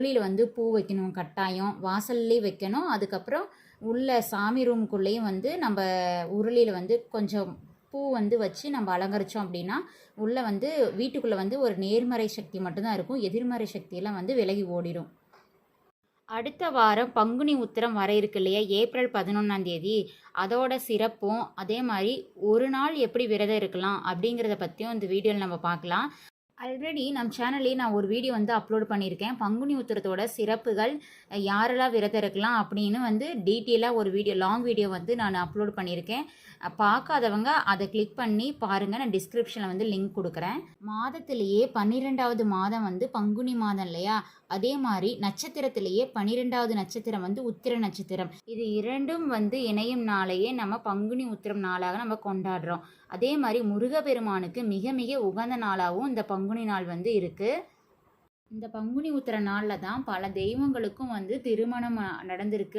உருளியில் வந்து பூ வைக்கணும் கட்டாயம். வாசல்லே வைக்கணும். அதுக்கப்புறம் உள்ள சாமி ரூமுக்குள்ளேயும் வந்து நம்ம உருளியில் வந்து கொஞ்சம் பூ வந்து வச்சு நம்ம அலங்கரித்தோம் அப்படின்னா உள்ளே வந்து வீட்டுக்குள்ளே வந்து ஒரு நேர்மறை சக்தி மட்டும்தான் இருக்கும். எதிர்மறை சக்தியெல்லாம் வந்து விலகி ஓடிடும் அடுத்த வாரம் பங்குனி உத்திரம் வர இருக்கு இல்லையா? ஏப்ரல் பதினொன்றாம் தேதி. அதோட சிறப்பும் அதே மாதிரி ஒரு நாள் எப்படி விரதம் இருக்கலாம் அப்படிங்கிறத பற்றியும் இந்த வீடியோவில் நம்ம பார்க்கலாம். ஆல்ரெடி நம்ம சேனல்லே நான் ஒரு வீடியோ வந்து அப்லோட் பண்ணியிருக்கேன். பங்குனி உத்திரத்தோட சிறப்புகள் யாரெல்லாம் விரதம் இருக்கலாம் அப்படின்னு வந்து டீட்டெயிலாக ஒரு வீடியோ லாங் வீடியோ வந்து நான் அப்லோட் பண்ணியிருக்கேன். பார்க்காதவங்க அதை கிளிக் பண்ணி பாருங்கள் நான் டிஸ்கிரிப்ஷனில் வந்து லிங்க் கொடுக்குறேன். மாதத்திலேயே பன்னிரெண்டாவது மாதம் வந்து பங்குனி மாதம் இல்லையா? அதே மாதிரி நட்சத்திரத்திலேயே பன்னிரெண்டாவது நட்சத்திரம் வந்து உத்திர நட்சத்திரம். இது இரண்டும் வந்து இணையும் நாளையே நம்ம பங்குனி உத்திரம் நாளாக நம்ம கொண்டாடுறோம். அதே மாதிரி முருகப்பெருமானுக்கு மிக மிக உகந்த நாளாகவும் இந்த பங்குனி நாள் வந்து இருக்கு. இந்த பங்குனி உத்திர நாளில் தான் பல தெய்வங்களுக்கும் வந்து திருமணம் நடந்திருக்கு.